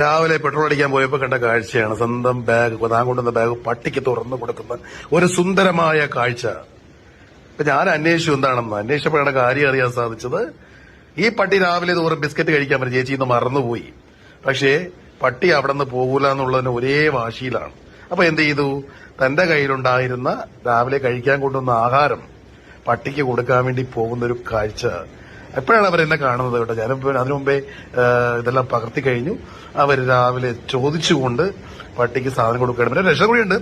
രാവിലെ പെട്രോൾ അടിക്കാൻ പോയപ്പോ കണ്ട കാഴ്ചയാണ്. സ്വന്തം ബാഗ് താൻ കൊണ്ടുവന്ന ബാഗ് പട്ടിക്ക് തുറന്നു കൊടുക്കുന്ന ഒരു സുന്ദരമായ കാഴ്ച. ഇപ്പൊ ഞാൻ അന്വേഷിച്ചു എന്താണെന്ന്. അന്വേഷിച്ചപ്പോഴാണ് കാര്യം അറിയാൻ സാധിച്ചത് ഈ പട്ടി രാവിലെ തോറും ബിസ്ക്കറ്റ് കഴിക്കാൻ പറ്റും ചേച്ചി ഇന്ന് മറന്നുപോയി. പക്ഷേ പട്ടി അവിടെ നിന്ന് പോകൂല എന്നുള്ളതിന് ഒരേ വാശിയിലാണ്. അപ്പൊ എന്ത് ചെയ്തു? തന്റെ കയ്യിലുണ്ടായിരുന്ന രാവിലെ കഴിക്കാൻ കൊണ്ടുവന്ന ആഹാരം പട്ടിക്ക് കൊടുക്കാൻ വേണ്ടി പോകുന്ന ഒരു കാഴ്ച എപ്പോഴാണ് അവർ എന്നെ കാണുന്നത് കേട്ടോ? ഞാനിപ്പോ അതിനു മുമ്പേ ഇതെല്ലാം പകർത്തി കഴിഞ്ഞു. അവർ രാവിലെ ചോദിച്ചുകൊണ്ട് പട്ടിക്ക് സാധനം കൊടുക്കുകയാണ്. പിന്നെ രക്ഷ കൂടിയുണ്ട്.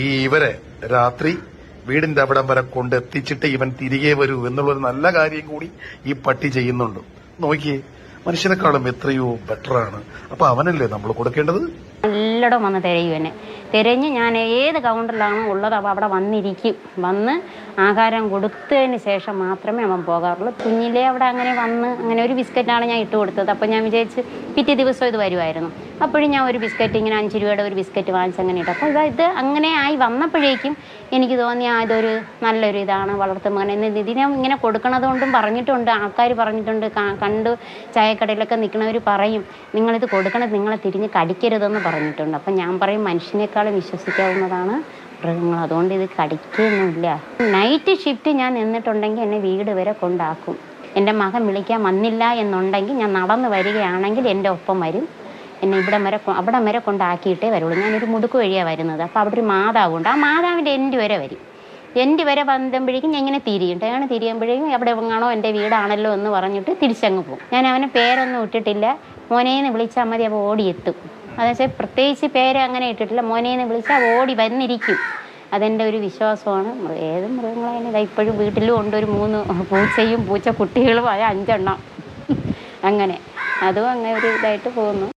ഈ ഇവരെ രാത്രി വീടിന്റെ അവിടം വരെ കൊണ്ടെത്തിച്ചിട്ട് ഇവൻ തിരികെ വരൂ എന്നുള്ളൊരു നല്ല കാര്യം കൂടി ഈ പട്ടി ചെയ്യുന്നുണ്ട്. നോക്കിയേ മനുഷ്യനെക്കാളും എത്രയോ ബെറ്ററാണ് അപ്പൊ അവനല്ലേ നമ്മൾ കൊടുക്കേണ്ടത്? എല്ലായിടവും വന്ന് തിരയും എന്നെ. തിരഞ്ഞ് ഞാൻ ഏത് കൗണ്ടറിലാണ് ഉള്ളത് അപ്പോൾ അവിടെ വന്നിരിക്കും. വന്ന് ആഹാരം കൊടുത്തതിന് ശേഷം മാത്രമേ അവൻ പോകാറുള്ളൂ. കുഞ്ഞിലേ അവിടെ അങ്ങനെ വന്ന് അങ്ങനെ ഒരു ബിസ്ക്കറ്റാണ് ഞാൻ ഇട്ട് കൊടുത്തത്. അപ്പോൾ ഞാൻ വിചാരിച്ച് പിറ്റേ ദിവസം ഇത് വരുമായിരുന്നു അപ്പോഴും ഞാൻ ഒരു ബിസ്ക്കറ്റ് ഇങ്ങനെ അഞ്ച് രൂപയുടെ ഒരു ബിസ്ക്കറ്റ് വാങ്ങിച്ച് അങ്ങനെ ഇട്ടു. അപ്പോൾ ഇത് അങ്ങനെ ആയി വന്നപ്പോഴേക്കും എനിക്ക് തോന്നി ഇതൊരു നല്ലൊരു ഇതാണ് വളർത്തുമകൻ എന്ന് ഇതിനെ ഇങ്ങനെ കൊടുക്കണതുകൊണ്ടും പറഞ്ഞിട്ടുണ്ട് ആൾക്കാർ പറഞ്ഞിട്ടുണ്ട് കണ്ട് ചായക്കടയിലൊക്കെ നിൽക്കുന്നവർ പറയും നിങ്ങളിത് കൊടുക്കണത് നിങ്ങളെ തിരിഞ്ഞ് കടിക്കരുതെന്ന് പറഞ്ഞിട്ടുണ്ട്. അപ്പം ഞാൻ പറയും മനുഷ്യനേക്കാളും വിശ്വസിക്കാവുന്നതാണ് മൃഗങ്ങൾ. അതുകൊണ്ട് ഇത് കടിക്കുന്നില്ല നൈറ്റ് ഷിഫ്റ്റ് ഞാൻ നിന്നിട്ടുണ്ടെങ്കിൽ എന്നെ വീട് വരെ കൊണ്ടാക്കും. എന്റെ മകൻ വിളിക്കാൻ വന്നില്ല എന്നുണ്ടെങ്കിൽ ഞാൻ നടന്ന് വരികയാണെങ്കിൽ എന്റെ ഒപ്പം വരും. എന്നെ ഇവിടം വരെ അവിടം വരെ കൊണ്ടാക്കിയിട്ടേ വരുള്ളൂ. ഞാനൊരു മുതുക്ക് വഴിയാണ് വരുന്നത്. അപ്പോൾ അവിടെ ഒരു മാതാവുണ്ട്. ആ മാതാവിന്റെ എന്റെ വരെ വരും. എന്റെ വരെ വന്നപ്പോഴേക്കും ഞാൻ ഇങ്ങനെ തിരിയും. ഞാൻ തിരിയുമ്പോഴേക്കും എവിടെ എങ്ങാണോ എന്റെ വീടാണല്ലോ എന്ന് പറഞ്ഞിട്ട് തിരിച്ചങ്ങ് പോകും. ഞാൻ അവനെ പേരൊന്നും ഇട്ടിട്ടില്ല. മോനേന്ന് വിളിച്ചാൽ മതി അവ ഓടിയെത്തും. അതെന്നുവെച്ചാൽ പ്രത്യേകിച്ച് പേര് അങ്ങനെ ഇട്ടിട്ടില്ല. മോനേന്ന് വിളിച്ചാൽ ഓടി വന്നിരിക്കും. അതെന്റെ ഒരു വിശ്വാസമാണ്. ഏത് മൃഗങ്ങളായാലും ഇതാ? ഇപ്പോഴും വീട്ടിലും ഉണ്ട് ഒരു മൂന്ന് പൂച്ചയും പൂച്ച കുട്ടികളും ആയ അഞ്ചെണ്ണം. അങ്ങനെ. അതും അങ്ങനെ ഒരു ഇതായിട്ട് പോകുന്നു.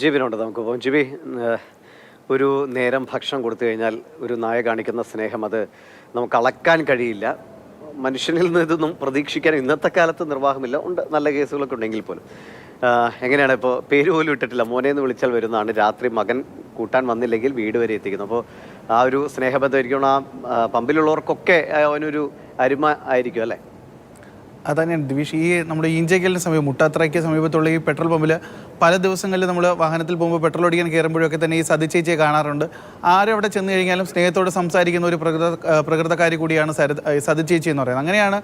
ജിബിനുണ്ട് നമുക്ക് പോകാം ജിബി ഒരു നേരം ഭക്ഷണം കൊടുത്തു കഴിഞ്ഞാൽ ഒരു നായ കാണിക്കുന്ന സ്നേഹം അത് നമുക്ക് അളക്കാൻ കഴിയില്ല. മനുഷ്യനിൽ നിന്ന് ഇതൊന്നും പ്രതീക്ഷിക്കാൻ ഇന്നത്തെ കാലത്ത് നിർവാഹമില്ല. ഉണ്ട് നല്ല കേസുകളൊക്കെ ഉണ്ടെങ്കിൽ പോലും. എങ്ങനെയാണ് ഇപ്പോൾ പേര് പോലും ഇട്ടിട്ടില്ല. മോനെ എന്ന് വിളിച്ചാൽ വരുന്നതാണ്. രാത്രി മകൻ കൂട്ടാൻ വന്നില്ലെങ്കിൽ വീട് വരെ എത്തിക്കുന്നു. അപ്പോൾ ആ ഒരു സ്നേഹബന്ധമായിരിക്കും ആ, പമ്പിലുള്ളവർക്കൊക്കെ അവനൊരു അരുമ ആയിരിക്കും അല്ലേ? അതന്നെയാണ്. ദിവിഷ് ഈ നമ്മുടെ ഈഞ്ചയ്ക്കലിന് സമയം മുട്ടാത്രയ്ക്ക് സമീപത്തുള്ള ഈ പെട്രോൾ പമ്പിൽ പല ദിവസങ്ങളിൽ നമ്മൾ വാഹനത്തിൽ പോകുമ്പോൾ പെട്രോൾ അടിക്കാൻ കയറുമ്പോഴൊക്കെ തന്നെ ഈ സതി ചേച്ചിയെ കാണാറുണ്ട്. ആരും അവിടെ ചെന്ന് കഴിഞ്ഞാലും സ്നേഹത്തോട് സംസാരിക്കുന്ന ഒരു പ്രകൃത പ്രകൃതക്കാരി കൂടിയാണ് സരത് ആ, സതി ചേച്ചി എന്ന് പറയുന്നത്. അങ്ങനെയാണ്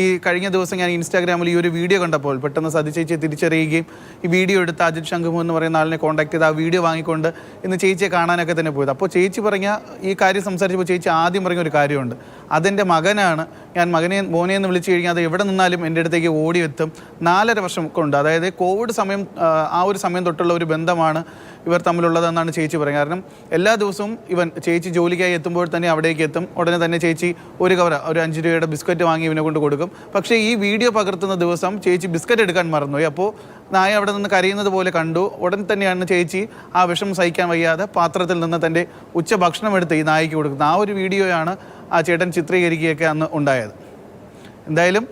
ഈ കഴിഞ്ഞ ദിവസം ഞാൻ ഇൻസ്റ്റാഗ്രാമിൽ ഈ ഒരു വീഡിയോ കണ്ടപ്പോൾ പെട്ടെന്ന് സതി ചേച്ചിയെ തിരിച്ചറിയുകയും ഈ വീഡിയോ എടുത്ത് അജിത് ശംഖുമു എന്ന് പറയുന്ന ആളിനെ കോൺടാക്ട് ചെയ്ത് ആ വീഡിയോ വാങ്ങിക്കൊണ്ട് ഇന്ന് ചേച്ചിയെ കാണാനൊക്കെ തന്നെ പോയത്. അപ്പോൾ ചേച്ചി പറഞ്ഞ ഈ കാര്യം സംസാരിച്ചപ്പോൾ ചേച്ചി ആദ്യം പറഞ്ഞ ഒരു കാര്യമുണ്ട്. അതെന്റെ മകനാണ്. ഞാൻ മകനെ മോനെ എന്ന് വിളിച്ചു കഴിഞ്ഞാൽ അത് എവിടെ നിന്നാലും എന്റെ അടുത്തേക്ക് ഓടിയെത്തും. നാലര വർഷം കൊണ്ട് അതായത് കോവിഡ് സമയം ആ, ഒരു സമയം തൊട്ടുള്ള ഒരു ബന്ധമാണ് ഇവർ തമ്മിലുള്ളതെന്നാണ് ചേച്ചി പറയുന്നത്. കാരണം എല്ലാ ദിവസവും ഇവൻ ചേച്ചി ജോലിക്കായി എത്തുമ്പോൾ തന്നെ അവിടേക്ക് എത്തും. ഉടനെ തന്നെ ചേച്ചി ഒരു കവറ ഒരു അഞ്ച് രൂപയുടെ ബിസ്ക്കറ്റ് വാങ്ങി ഇവനെ കൊണ്ട് കൊടുക്കും. പക്ഷേ ഈ വീഡിയോ പകർത്തുന്ന ദിവസം ചേച്ചി ബിസ്ക്കറ്റ് എടുക്കാൻ മറന്നുപോയി. അപ്പോൾ നായ അവിടെ നിന്ന് കരയുന്നത് പോലെ കണ്ടു. ഉടൻ തന്നെയാണ് ചേച്ചി ആ വിഷം സഹിക്കാൻ വയ്യാതെ പാത്രത്തിൽ നിന്ന് തന്റെ ഉച്ച ഭക്ഷണം എടുത്ത് ഈ നായയ്ക്ക് കൊടുക്കുന്നത്. ആ ഒരു വീഡിയോയാണ് ആ ചേട്ടൻ ചിത്രീകരിക്കുകയൊക്കെ അന്ന് ഉണ്ടായത്. എന്തായാലും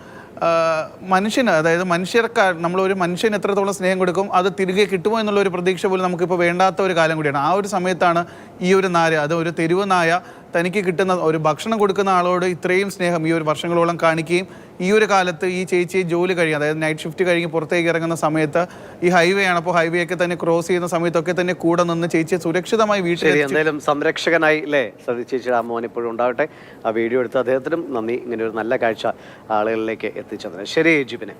മനുഷ്യന് അതായത് മനുഷ്യർക്ക് നമ്മളൊരു മനുഷ്യന് എത്രത്തോളം സ്നേഹം കൊടുക്കും അത് തിരികെ കിട്ടുമോ എന്നുള്ള ഒരു പ്രതീക്ഷ പോലും നമുക്കിപ്പോൾ വേണ്ടാത്ത ഒരു കാലം കൂടിയാണ്. ആ ഒരു സമയത്താണ് ഈ ഒരു നായ അത് ഒരു തെരുവ് നായ തനിക്ക് കിട്ടുന്ന ഒരു ഭക്ഷണം കൊടുക്കുന്ന ആളോട് ഇത്രയും സ്നേഹം ഈ ഒരു വർഷങ്ങളോളം കാണിക്കുകയും ഈ ഒരു കാലത്ത് ഈ ചേച്ചി ജോലി കഴിയും അതായത് നൈറ്റ് ഷിഫ്റ്റ് കഴിഞ്ഞ് പുറത്തേക്ക് ഇറങ്ങുന്ന സമയത്ത് ഈ ഹൈവേ ആണ്. അപ്പോൾ ഹൈവേ ഒക്കെ തന്നെ ക്രോസ് ചെയ്യുന്ന സമയത്തൊക്കെ തന്നെ കൂടെ നിന്ന് ചേച്ചിയെ സുരക്ഷിതമായി വീട്ടിൽ എന്തായാലും സംരക്ഷകനായി അല്ലേ? സതി ചേച്ചിയുടെ ആ മോൻ ഇപ്പോഴും ഉണ്ടാവട്ടെ. ആ വീഡിയോ എടുത്ത് അദ്ദേഹത്തിനും നന്ദി. ഇങ്ങനെ ഒരു നല്ല കാഴ്ച ആളുകളിലേക്ക് എത്തിച്ചതിന്. ശരി ജിബിനെ.